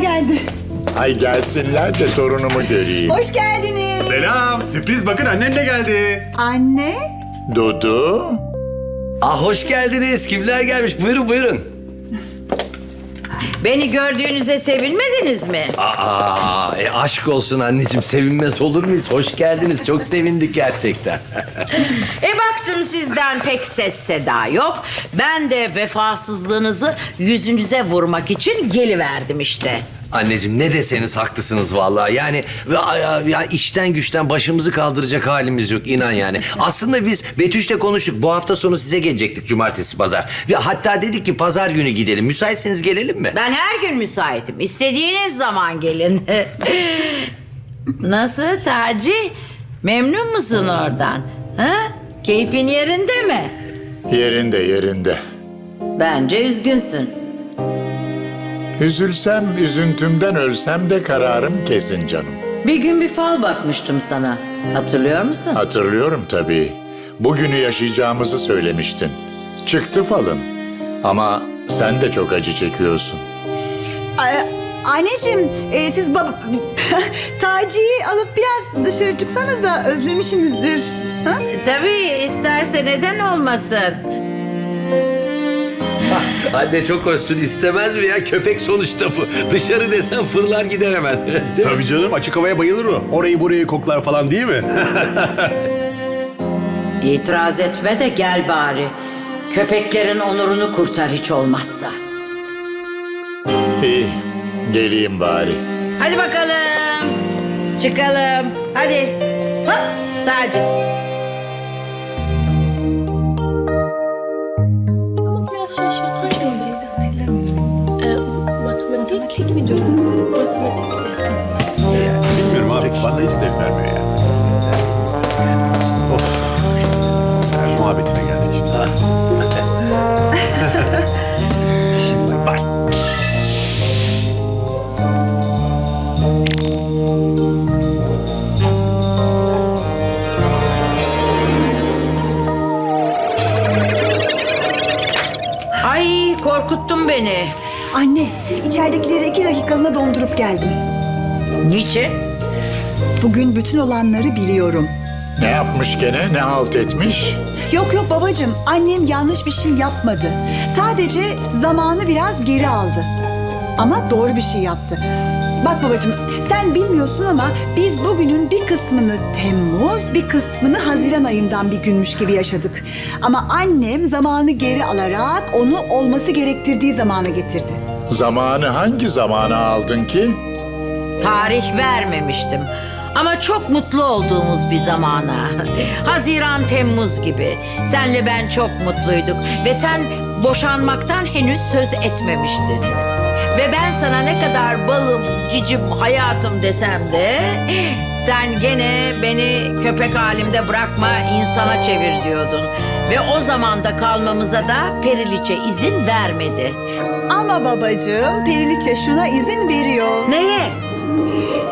geldi. Ay gelsinler de torunumu göreyim. Hoş geldiniz. Selam, sürpriz bakın annem de geldi. Anne. Dudu. Ah hoş geldiniz. Kimler gelmiş? Buyurun buyurun. Beni gördüğünüze sevinmediniz mi? Aa, e, aşk olsun anneciğim. Sevinmez olur muyuz? Hoş geldiniz. Çok sevindik gerçekten. E baktım sizden pek ses seda yok. Ben de vefasızlığınızı yüzünüze vurmak için geliverdim işte. Anneciğim ne deseniz haklısınız vallahi. Yani ya, ya, ya işten güçten başımızı kaldıracak halimiz yok inan yani. Aslında biz Betüş'le konuştuk. Bu hafta sonu size gelecektik cumartesi pazar. Ya hatta dedik ki pazar günü gidelim. Müsaitseniz gelelim mi? Ben her gün müsaitim. İstediğiniz zaman gelin. Nasıl Taci? Memnun musun oradan? Ha? Keyfin yerinde mi? Yerinde yerinde. Bence üzgünsün. Üzülsem, üzüntümden ölsem de kararım kesin canım. Bir gün bir fal bakmıştım sana. Hatırlıyor musun? Hatırlıyorum tabii. Bugünü yaşayacağımızı söylemiştin. Çıktı falın. Ama sen de çok acı çekiyorsun. A- anneciğim e, siz baba... Taci'yi alıp biraz dışarı çıksanız da özlemişsinizdir. Ha? Tabii isterse neden olmasın. Anne çok ölsün istemez mi ya? Köpek sonuçta bu. Dışarı desen fırlar gider hemen. Tabii canım, açık havaya bayılır o. Orayı burayı koklar falan değil mi? İtiraz etme de gel bari. Köpeklerin onurunu kurtar hiç olmazsa. İyi, geleyim bari. Hadi bakalım. Çıkalım. Hadi. Hop Taci. Şaşırtıcı gelecekti hatırlamıyorum. Ee, matematik mi diyorum? Matematikte. Bilmiyorum abi, bana hiç zevk vermiyor ya. Of. Yani muhabbetine geldik işte. korkuttun beni. Anne, içeridekileri iki dakikalığına dondurup geldim. Niçin? Bugün bütün olanları biliyorum. Ne yapmış gene, ne halt etmiş? Yok yok babacığım, annem yanlış bir şey yapmadı. Sadece zamanı biraz geri aldı. Ama doğru bir şey yaptı. Bak babacığım, sen bilmiyorsun ama biz bugünün bir kısmını Temmuz, bir kısmını Haziran ayından bir günmüş gibi yaşadık. Ama annem zamanı geri alarak onu olması gerektirdiği zamana getirdi. Zamanı hangi zamana aldın ki? Tarih vermemiştim. Ama çok mutlu olduğumuz bir zamana. Haziran, Temmuz gibi. Senle ben çok mutluyduk. Ve sen boşanmaktan henüz söz etmemiştin. Ve ben sana ne kadar balım, cicim, hayatım desem de... ...sen gene beni köpek halimde bırakma, insana çevir diyordun. Ve o zamanda kalmamıza da Periliçe izin vermedi. Ama babacığım, Periliçe şuna izin veriyor. Neye?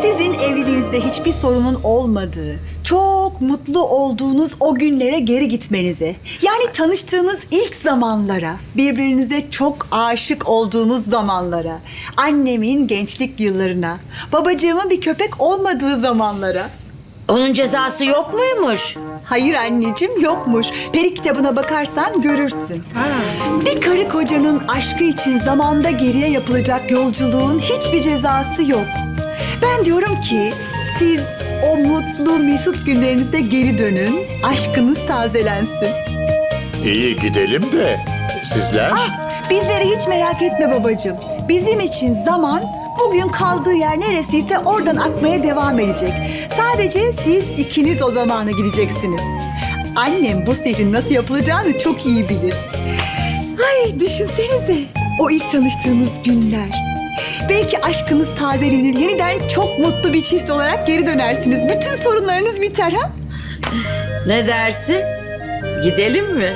Sizin evliliğinizde hiçbir sorunun olmadığı, çok mutlu olduğunuz o günlere geri gitmenize, yani tanıştığınız ilk zamanlara, birbirinize çok aşık olduğunuz zamanlara, annemin gençlik yıllarına, babacığımın bir köpek olmadığı zamanlara. Onun cezası yok muymuş? Hayır anneciğim yokmuş. Peri kitabına bakarsan görürsün. Bir karı kocanın aşkı için zamanda geriye yapılacak yolculuğun hiçbir cezası yok. Ben diyorum ki siz o mutlu mesut günlerinize geri dönün. Aşkınız tazelensin. İyi gidelim de sizler... Ah, bizleri hiç merak etme babacığım. Bizim için zaman bugün kaldığı yer neresiyse oradan akmaya devam edecek. Sadece siz ikiniz o zamana gideceksiniz. Annem bu sihrin nasıl yapılacağını çok iyi bilir. Ay düşünsenize o ilk tanıştığınız günler. Belki aşkınız tazelenir, yeniden çok mutlu bir çift olarak geri dönersiniz. Bütün sorunlarınız biter ha? Ne dersin? Gidelim mi?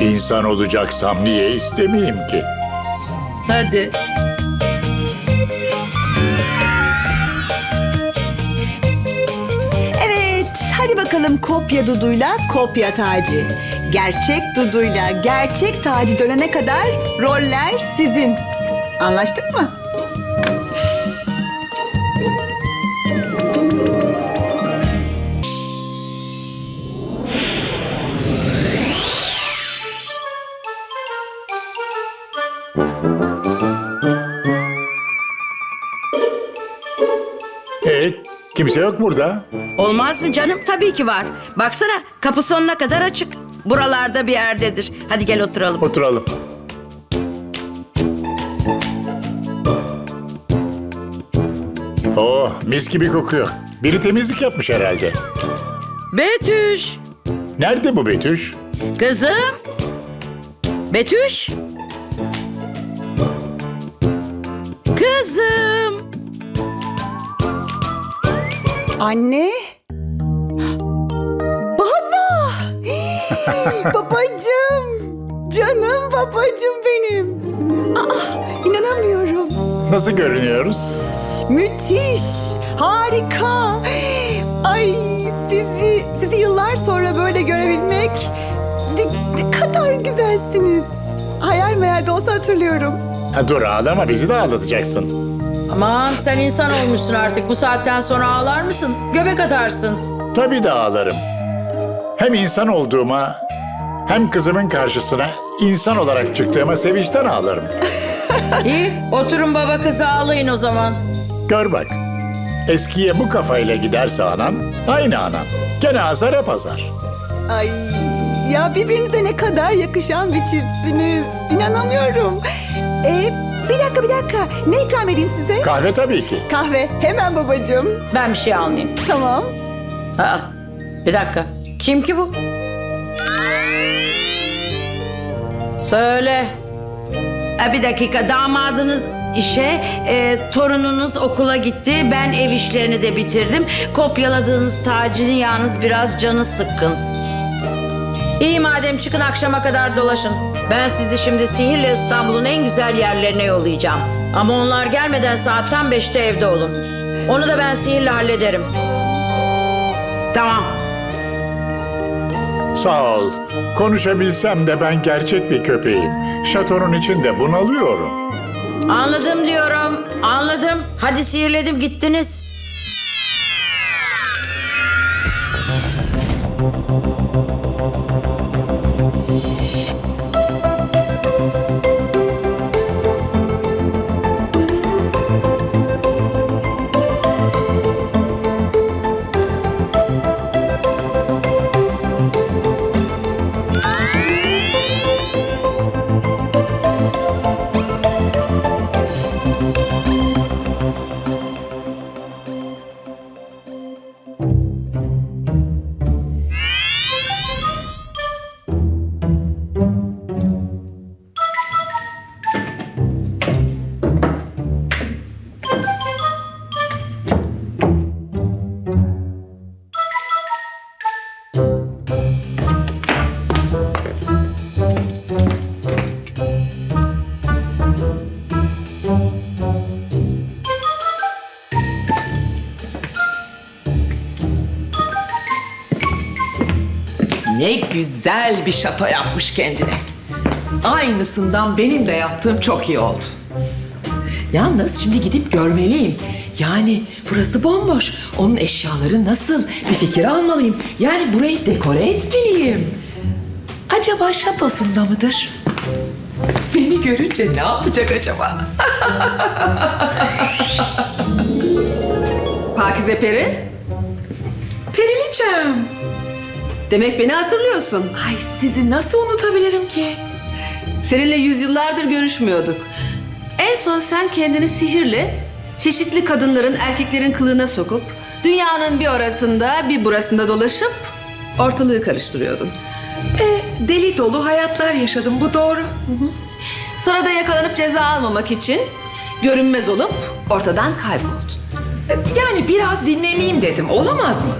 İnsan olacaksam niye istemeyeyim ki? Hadi. Evet, hadi bakalım kopya Dudu'yla kopya Taci. Gerçek Dudu'yla gerçek Taci dönene kadar roller sizin. Anlaştık mı? Evet, kimse yok burada. Olmaz mı canım? Tabii ki var. Baksana kapı sonuna kadar açık. Buralarda bir yerdedir. Hadi gel oturalım. Oturalım. Oh mis gibi kokuyor. Biri temizlik yapmış herhalde. Betüş. Nerede bu Betüş? Kızım. Betüş. Kızım. Anne. Baba. babacığım. Canım babacığım benim. Aa, inanamıyorum. Nasıl görünüyoruz? Müthiş. Harika. Ay sizi sizi yıllar sonra böyle görebilmek ne, kadar güzelsiniz. Hayal meyal de olsa hatırlıyorum. Ha, dur ağlama bizi de ağlatacaksın. Aman sen insan olmuşsun artık. Bu saatten sonra ağlar mısın? Göbek atarsın. Tabii de ağlarım. Hem insan olduğuma hem kızımın karşısına insan olarak çıktığıma sevinçten ağlarım. İyi oturun baba kız ağlayın o zaman. Gör bak. Eskiye bu kafayla giderse anan aynı anan. Gene azar hep azar. Ay ya birbirinize ne kadar yakışan bir çiftsiniz. İnanamıyorum. Ee, bir dakika bir dakika. Ne ikram edeyim size? Kahve tabii ki. Kahve. Hemen babacığım. Ben bir şey almayayım. Tamam. Aa, bir dakika. Kim ki bu? Söyle. Ha, bir dakika damadınız işe, e, torununuz okula gitti. Ben ev işlerini de bitirdim. Kopyaladığınız tacini yalnız biraz canı sıkkın. İyi madem çıkın akşama kadar dolaşın. Ben sizi şimdi sihirle İstanbul'un en güzel yerlerine yollayacağım. Ama onlar gelmeden saat tam beşte evde olun. Onu da ben sihirle hallederim. Tamam. Sağ ol. Konuşabilsem de ben gerçek bir köpeğim. Şatonun içinde bunalıyorum. Anladım diyorum. Anladım. Hadi sihirledim gittiniz. Güzel bir şato yapmış kendine. Aynısından benim de yaptığım çok iyi oldu. Yalnız şimdi gidip görmeliyim. Yani burası bomboş. Onun eşyaları nasıl? Bir fikir almalıyım. Yani burayı dekore etmeliyim. Acaba şatosunda mıdır? Beni görünce ne yapacak acaba? Pakize Peri. Periliçem. Demek beni hatırlıyorsun. Ay sizi nasıl unutabilirim ki? Seninle yüzyıllardır görüşmüyorduk. En son sen kendini sihirle çeşitli kadınların erkeklerin kılığına sokup dünyanın bir orasında bir burasında dolaşıp ortalığı karıştırıyordun. E, deli dolu hayatlar yaşadım bu doğru. Sonra da yakalanıp ceza almamak için görünmez olup ortadan kayboldun. E, Yani biraz dinleneyim dedim. Olamaz mı?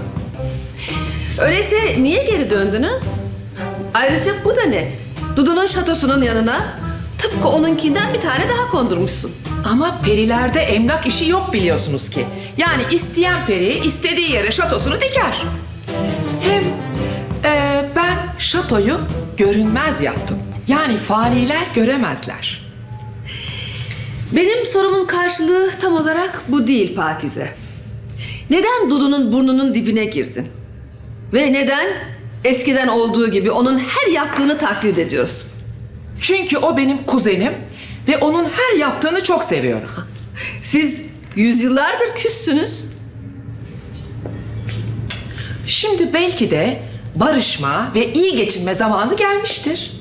Öyleyse niye geri döndün ha? Ayrıca bu da ne? Dudu'nun şatosunun yanına tıpkı onunkinden bir tane daha kondurmuşsun. Ama perilerde emlak işi yok biliyorsunuz ki. Yani isteyen peri istediği yere şatosunu diker. Hem e, ben şatoyu görünmez yaptım. Yani faniler göremezler. Benim sorumun karşılığı tam olarak bu değil Pakize. Neden Dudu'nun burnunun dibine girdin? Ve neden eskiden olduğu gibi onun her yaptığını taklit ediyorsun? Çünkü o benim kuzenim ve onun her yaptığını çok seviyorum. Siz yüzyıllardır küssünüz. Şimdi belki de barışma ve iyi geçinme zamanı gelmiştir.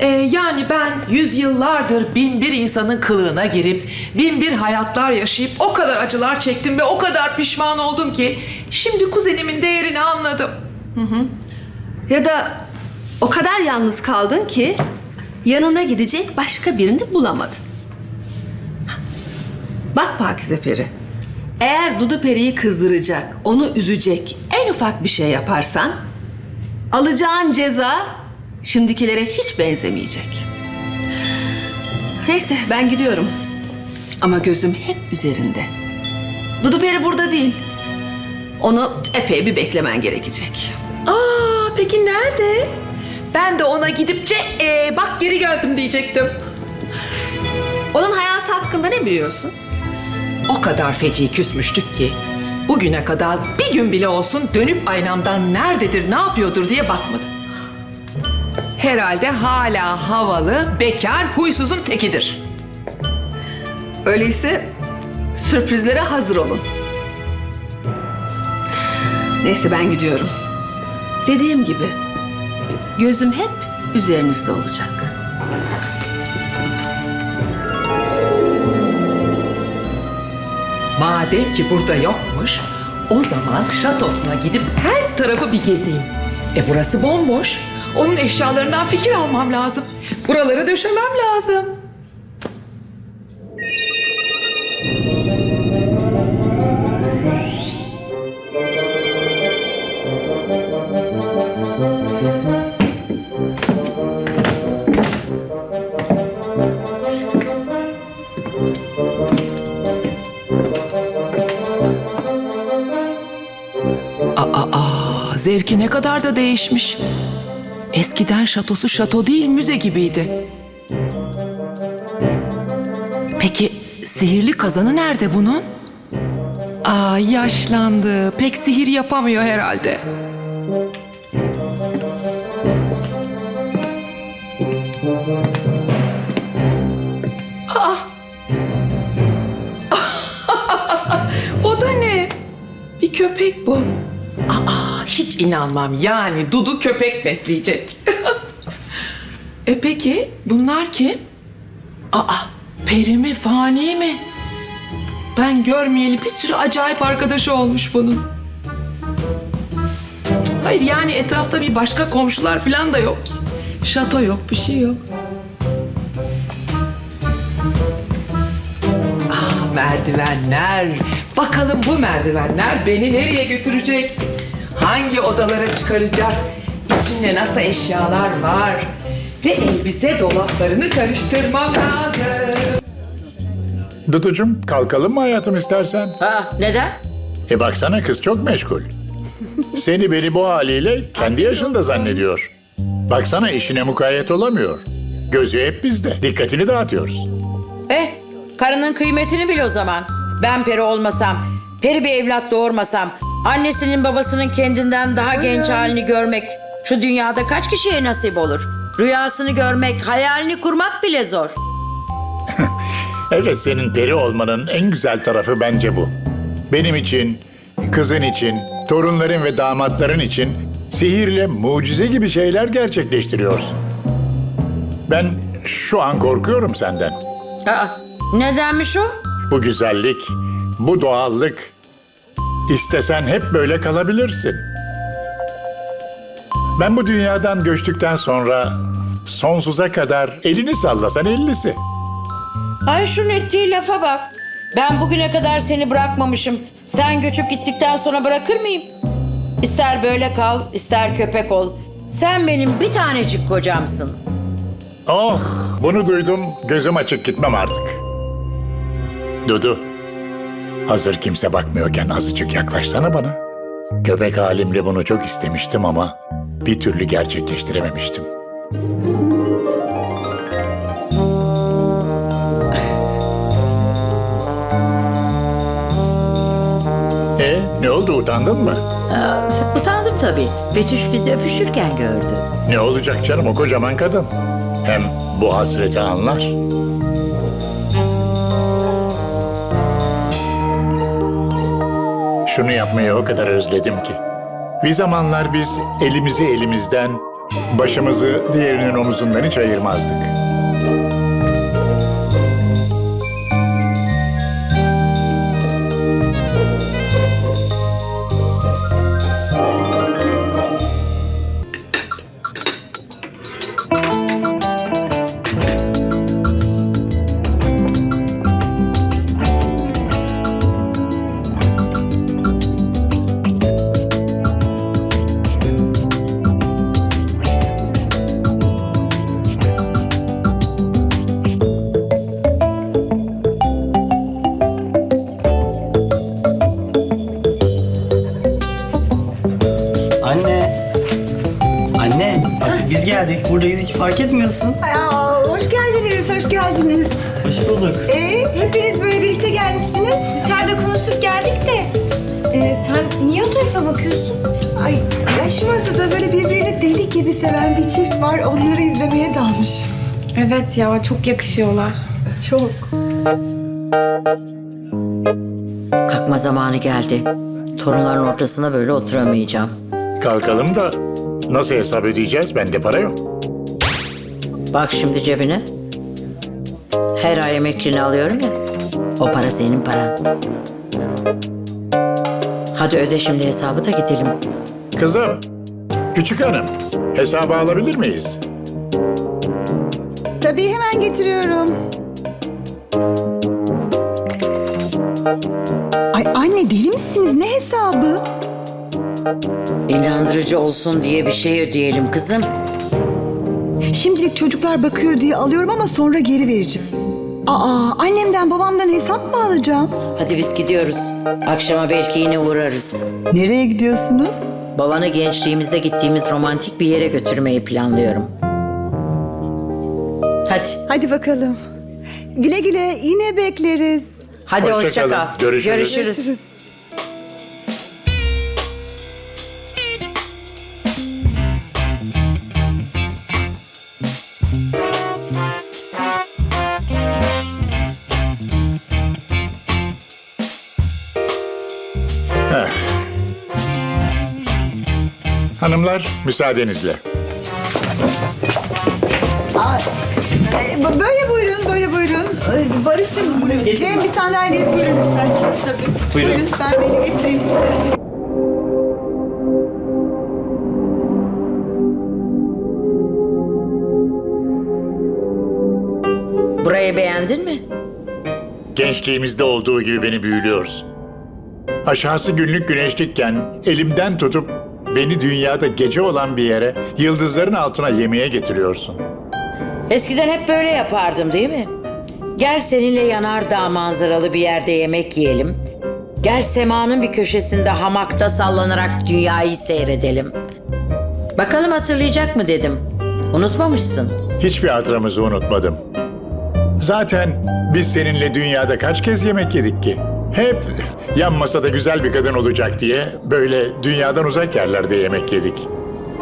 Ee, yani ben yüzyıllardır bin bir insanın kılığına girip bin bir hayatlar yaşayıp o kadar acılar çektim ve o kadar pişman oldum ki şimdi kuzenimin değerini anladım. Ya da o kadar yalnız kaldın ki yanına gidecek başka birini bulamadın. Bak Pakize Peri. Eğer Dudu Peri'yi kızdıracak, onu üzecek en ufak bir şey yaparsan alacağın ceza şimdikilere hiç benzemeyecek. Neyse ben gidiyorum. Ama gözüm hep üzerinde. Dudu Peri burada değil. Onu epey bir beklemen gerekecek. Aa peki nerede? Ben de ona gidipçe ee, bak geri geldim diyecektim. Onun hayatı hakkında ne biliyorsun? O kadar feci küsmüştük ki bugüne kadar bir gün bile olsun dönüp aynamdan nerededir, ne yapıyordur diye bakmadım. Herhalde hala havalı, bekar, huysuzun tekidir. Öyleyse sürprizlere hazır olun. Neyse ben gidiyorum. Dediğim gibi gözüm hep üzerinizde olacak. Madem ki burada yokmuş, o zaman şatosuna gidip her tarafı bir gezeyim. E burası bomboş. Onun eşyalarından fikir almam lazım. Buraları döşemem lazım. Zevki ne kadar da değişmiş. Eskiden şatosu şato değil müze gibiydi. Peki sihirli kazanı nerede bunun? Aa yaşlandı. Pek sihir yapamıyor herhalde. Aa! o da ne? Bir köpek bu. Aa, hiç inanmam. Yani Dudu köpek besleyecek. e peki bunlar kim? Aa, peri mi, fani mi? Ben görmeyeli bir sürü acayip arkadaşı olmuş bunun. Hayır yani etrafta bir başka komşular falan da yok ki. Şato yok, bir şey yok. Ah merdivenler. Bakalım bu merdivenler beni nereye götürecek? Hangi odalara çıkaracak? İçinde nasıl eşyalar var? Ve elbise dolaplarını karıştırmam lazım. Duducum kalkalım mı hayatım istersen? Ha, neden? E baksana kız çok meşgul. Seni beni bu haliyle kendi yaşında zannediyor. Baksana işine mukayyet olamıyor. Gözü hep bizde. Dikkatini dağıtıyoruz. Eh, karının kıymetini bil o zaman. Ben peri olmasam, peri bir evlat doğurmasam, annesinin babasının kendinden daha genç halini görmek şu dünyada kaç kişiye nasip olur? Rüyasını görmek, hayalini kurmak bile zor. Evet senin peri olmanın en güzel tarafı bence bu. Benim için, kızın için, torunların ve damatların için sihirle mucize gibi şeyler gerçekleştiriyorsun. Ben şu an korkuyorum senden. Aa, nedenmiş o? Bu güzellik, bu doğallık. İstesen hep böyle kalabilirsin. Ben bu dünyadan göçtükten sonra sonsuza kadar elini sallasan ellisi. Ay şunun ettiği lafa bak. Ben bugüne kadar seni bırakmamışım. Sen göçüp gittikten sonra bırakır mıyım? İster böyle kal, ister köpek ol. Sen benim bir tanecik kocamsın. Oh, bunu duydum. Gözüm açık gitmem artık. Dudu, hazır kimse bakmıyorken azıcık yaklaşsana bana. Köpek halimle bunu çok istemiştim ama bir türlü gerçekleştirememiştim. E, ne oldu utandın mı? Aa, utandım tabii. Betüş bizi öpüşürken gördü. Ne olacak canım o kocaman kadın. Hem bu hasreti anlar. Şunu yapmayı o kadar özledim ki. Bir zamanlar biz elimizi elimizden, başımızı diğerinin omuzundan hiç ayırmazdık. Fark etmiyorsun. Aa, hoş geldiniz, hoş geldiniz. Hoş bulduk. Ee, hepiniz böyle birlikte gelmişsiniz. Dışarıda konuşup geldik de. Ee, sen niye o tarafa bakıyorsun? Ay, ya şu masada böyle birbirini deli gibi seven bir çift var. Onları izlemeye dalmışım. Evet ya çok yakışıyorlar. Çok. Kalkma zamanı geldi. Torunların ortasında böyle oturamayacağım. Kalkalım da nasıl hesap ödeyeceğiz? Bende para yok. Bak şimdi cebine. Her ay emekliliğini alıyorum ya. O para senin paran. Hadi öde şimdi hesabı da gidelim. Kızım, küçük hanım, hesabı alabilir miyiz? Tabii hemen getiriyorum. Ay anne deli misiniz? Ne hesabı? İnandırıcı olsun diye bir şey ödeyelim kızım. Şimdilik çocuklar bakıyor diye alıyorum ama sonra geri vereceğim. Aa, annemden babamdan hesap mı alacağım? Hadi biz gidiyoruz. Akşama belki yine uğrarız. Nereye gidiyorsunuz? Babanı gençliğimizde gittiğimiz romantik bir yere götürmeyi planlıyorum. Hadi. Hadi bakalım. Güle güle yine bekleriz. Hadi Hoşça hoşça kal. Görüşürüz. Görüşürüz. Hanımlar, müsaadenizle. Aa, e, böyle buyurun, böyle buyurun. Ee, Barış'cığım, Cem bir sandalye buyurun lütfen. Buyurun. Buyurun, ben böyle getireyim size. Burayı beğendin mi? Gençliğimizde olduğu gibi beni büyülüyorsun. Aşağısı günlük güneşlikken elimden tutup beni dünyada gece olan bir yere yıldızların altına yemeğe getiriyorsun. Eskiden hep böyle yapardım değil mi? Gel seninle yanardağ manzaralı bir yerde yemek yiyelim. Gel semanın bir köşesinde hamakta sallanarak dünyayı seyredelim. Bakalım hatırlayacak mı dedim. Unutmamışsın. Hiçbir hatıramızı unutmadım. Zaten biz seninle dünyada kaç kez yemek yedik ki? Hep yan masada güzel bir kadın olacak diye böyle dünyadan uzak yerlerde yemek yedik.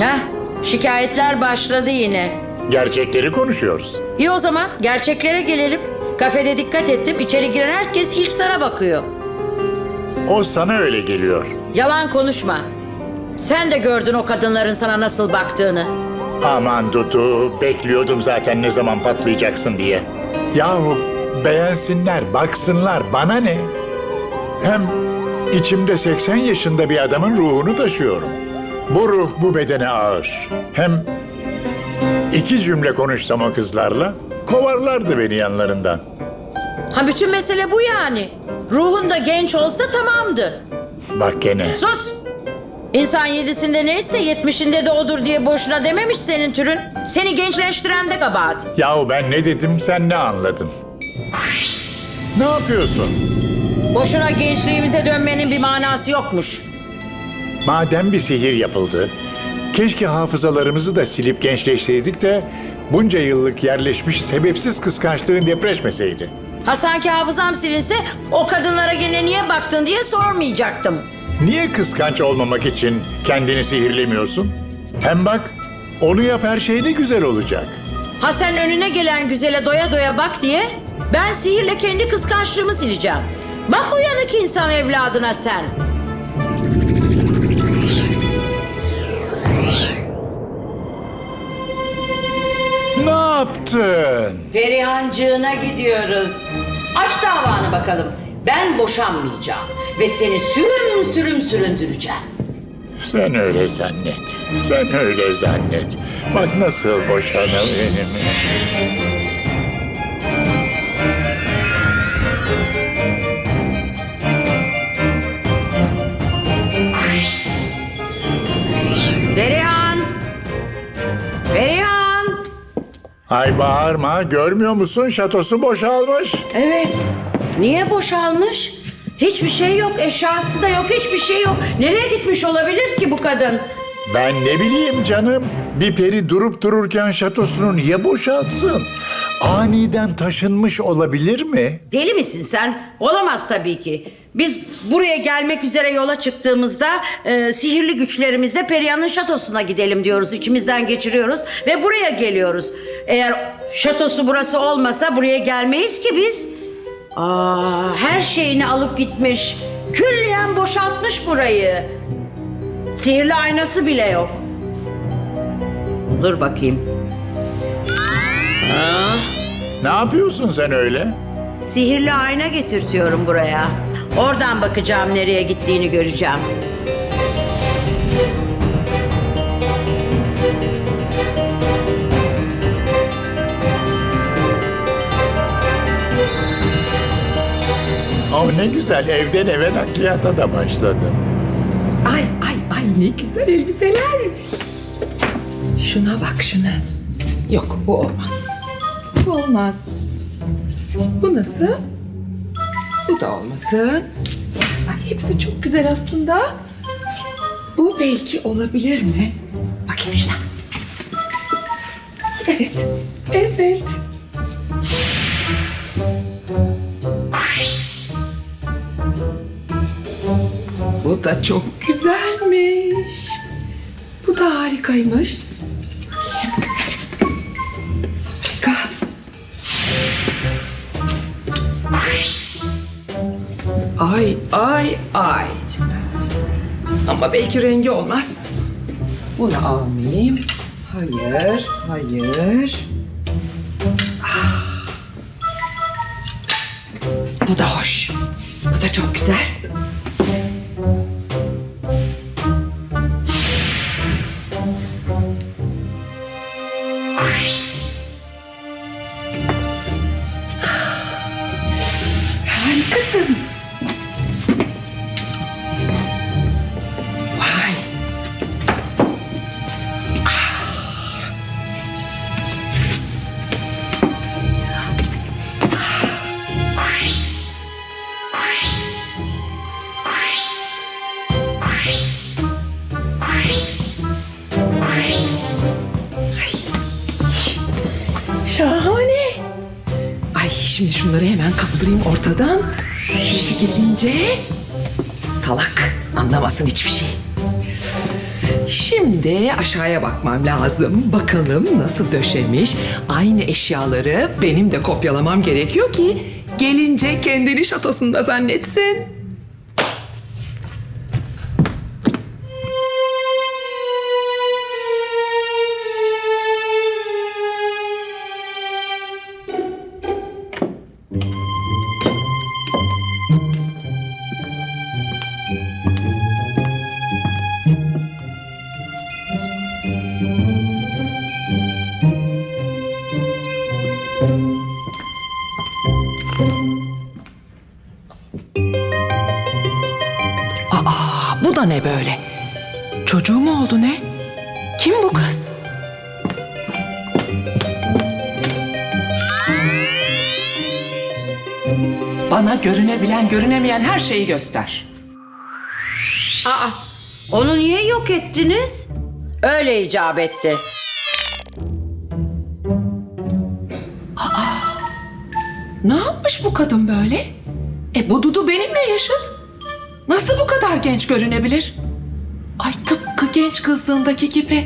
Heh, şikayetler başladı yine. Gerçekleri konuşuyoruz. İyi o zaman gerçeklere gelelim. Kafede dikkat ettim. İçeri giren herkes ilk sana bakıyor. O sana öyle geliyor. Yalan konuşma. Sen de gördün o kadınların sana nasıl baktığını. Aman Dudu, bekliyordum zaten ne zaman patlayacaksın diye. Yahu beğensinler, baksınlar, bana ne? Hem içimde 80 yaşında bir adamın ruhunu taşıyorum. Bu ruh bu bedene ağır. Hem iki cümle konuşsam o kızlarla kovarlardı beni yanlarından. Ha bütün mesele bu yani. Ruhun da genç olsa tamamdı. Bak gene. Sus! İnsan yedisinde neyse yetmişinde de odur diye boşuna dememiş senin türün. Seni gençleştiren de kabahat. Yahu ben ne dedim sen ne anladın? Ne yapıyorsun? Boşuna gençliğimize dönmenin bir manası yokmuş. Madem bir sihir yapıldı, keşke hafızalarımızı da silip gençleşseydik de bunca yıllık yerleşmiş sebepsiz kıskançlığın depreşmeseydi. Ha sanki hafızam silinse o kadınlara gene niye baktın diye sormayacaktım. Niye kıskanç olmamak için kendini sihirlemiyorsun? Hem bak, onu yap her şey ne güzel olacak. Ha sen önüne gelen güzele doya doya bak diye ben sihirle kendi kıskançlığımı sileceğim. Bak uyanık insan evladına sen. Ne yaptın? Perihancığına gidiyoruz. Aç davanı bakalım. Ben boşanmayacağım ve seni sürüm sürüm süründüreceğim. Sen öyle zannet. Sen öyle zannet. Bak nasıl boşanır benim. Ay bağırma. Görmüyor musun? Şatosu boşalmış. Evet. Niye boşalmış? Hiçbir şey yok, eşyası da yok, hiçbir şey yok. Nereye gitmiş olabilir ki bu kadın? Ben ne bileyim canım. Bir peri durup dururken şatosunu niye boşaltsın? Aniden taşınmış olabilir mi? Deli misin sen? Olamaz tabii ki. Biz buraya gelmek üzere yola çıktığımızda e, sihirli güçlerimizle Perihan'ın şatosuna gidelim diyoruz. İçimizden geçiriyoruz ve buraya geliyoruz. Eğer şatosu burası olmasa buraya gelmeyiz ki biz. Aa, her şeyini alıp gitmiş. Külliyen boşaltmış burayı. Sihirli aynası bile yok. Dur bakayım. Ne yapıyorsun sen öyle? Sihirli ayna getirtiyorum buraya. Oradan bakacağım nereye gittiğini göreceğim. Oh ne güzel evden eve nakliyata da başladın. Ay ay ay ne güzel elbiseler. Şuna bak şuna. Yok bu olmaz. Bu olmaz. Bu nasıl? Bu da olmasın. Ay, hepsi çok güzel aslında. Bu belki olabilir mi? Bakayım şuna. Evet. Evet. Bu da çok güzelmiş. Bu da harikaymış. Ay ay ay. Ama belki rengi olmaz. Bunu almayayım. Hayır, hayır. Ah. Bu da hoş. Bu da çok güzel. Gidince salak anlamasın hiçbir şey. Şimdi aşağıya bakmam lazım. Bakalım nasıl döşemiş. Aynı eşyaları benim de kopyalamam gerekiyor ki gelince kendini şatosunda zannetsin. Görünebilen, görünemeyen her şeyi göster. Aa, onu niye yok ettiniz? Öyle icap etti. Ne yapmış bu kadın böyle? E bu Dudu benimle yaşıt. Nasıl bu kadar genç görünebilir? Ay tıpkı genç kızlığındaki gibi.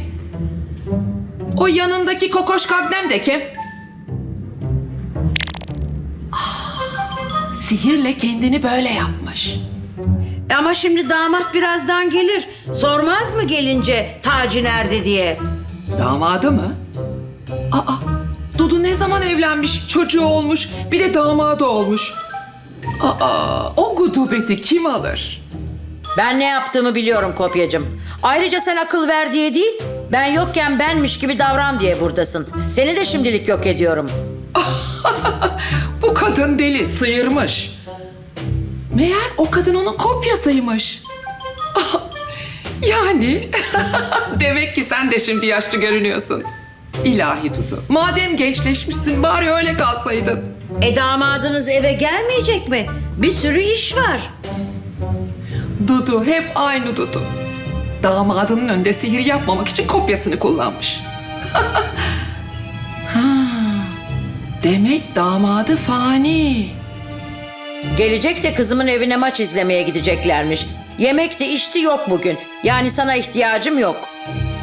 O yanındaki kokoş kabnem de kim? Sihirle kendini böyle yapmış. E Ama şimdi damat birazdan gelir. Sormaz mı gelince tacı nerede diye? Damadı mı? Aa, Dudu ne zaman evlenmiş, çocuğu olmuş, bir de damadı olmuş. Aa, o gudubeti kim alır? Ben ne yaptığımı biliyorum kopyacım. Ayrıca sen akıl ver diye değil, ben yokken benmiş gibi davran diye buradasın. Seni de şimdilik yok ediyorum. Bu kadın deli, sıyırmış. Meğer o kadın onun kopyasıymış. yani demek ki sen de şimdi yaşlı görünüyorsun. İlahi Dudu. Madem gençleşmişsin bari öyle kalsaydın. E damadınız eve gelmeyecek mi? Bir sürü iş var. Dudu hep aynı Dudu. Damadının önünde sihir yapmamak için kopyasını kullanmış. ha, demek damadı fani. Gelecek de kızımın evine maç izlemeye gideceklermiş. Yemek de içti yok bugün. Yani sana ihtiyacım yok.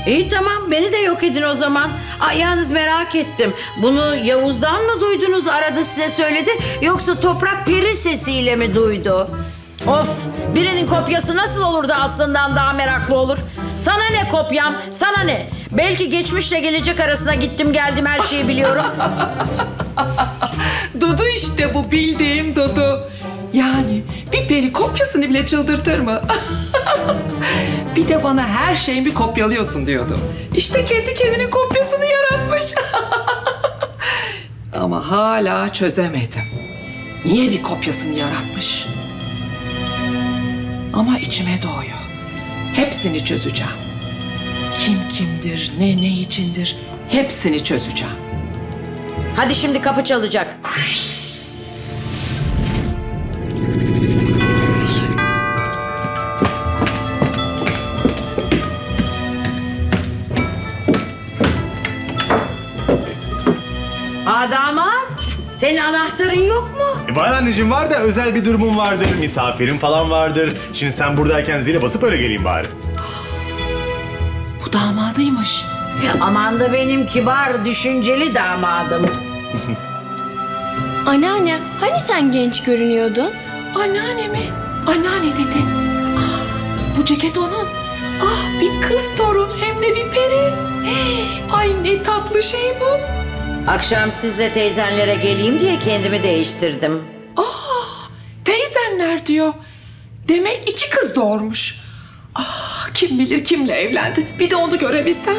İyi tamam beni de yok edin o zaman. Ay, yalnız merak ettim. Bunu Yavuz'dan mı duydunuz aradı size söyledi yoksa toprak peri sesiyle mi duydu? Of birinin kopyası nasıl olur da aslından daha meraklı olur? Sana ne kopyam sana ne? Belki geçmişle gelecek arasına gittim geldim her şeyi biliyorum. Dudu işte bu bildiğim Dudu. Yani bir peri kopyasını bile çıldırtır mı? bir de bana her şeyimi kopyalıyorsun diyordu. İşte kendi kendinin kopyasını yaratmış. Ama hala çözemedim. Niye bir kopyasını yaratmış? Ama içime doğuyor. Hepsini çözeceğim. Kim kimdir, ne ne içindir hepsini çözeceğim. Hadi şimdi kapı çalacak. Aa damat, senin anahtarın yok mu? E, Var anneciğim var da özel bir durumum vardır. Misafirim falan vardır. Şimdi sen buradayken zile basıp öyle geleyim bari. Bu damadıymış. Aman da benim kibar, düşünceli damadım. Anneanne hani sen genç görünüyordun? Anneanne mi? Anneanne dedi. Ah, bu ceket onun. Ah bir kız torun hem de bir peri. Ay ne tatlı şey bu. Akşam sizle teyzenlere geleyim diye kendimi değiştirdim. Ah teyzenler diyor. Demek iki kız doğurmuş. Ah kim bilir kimle evlendi. Bir de onu görebilsem.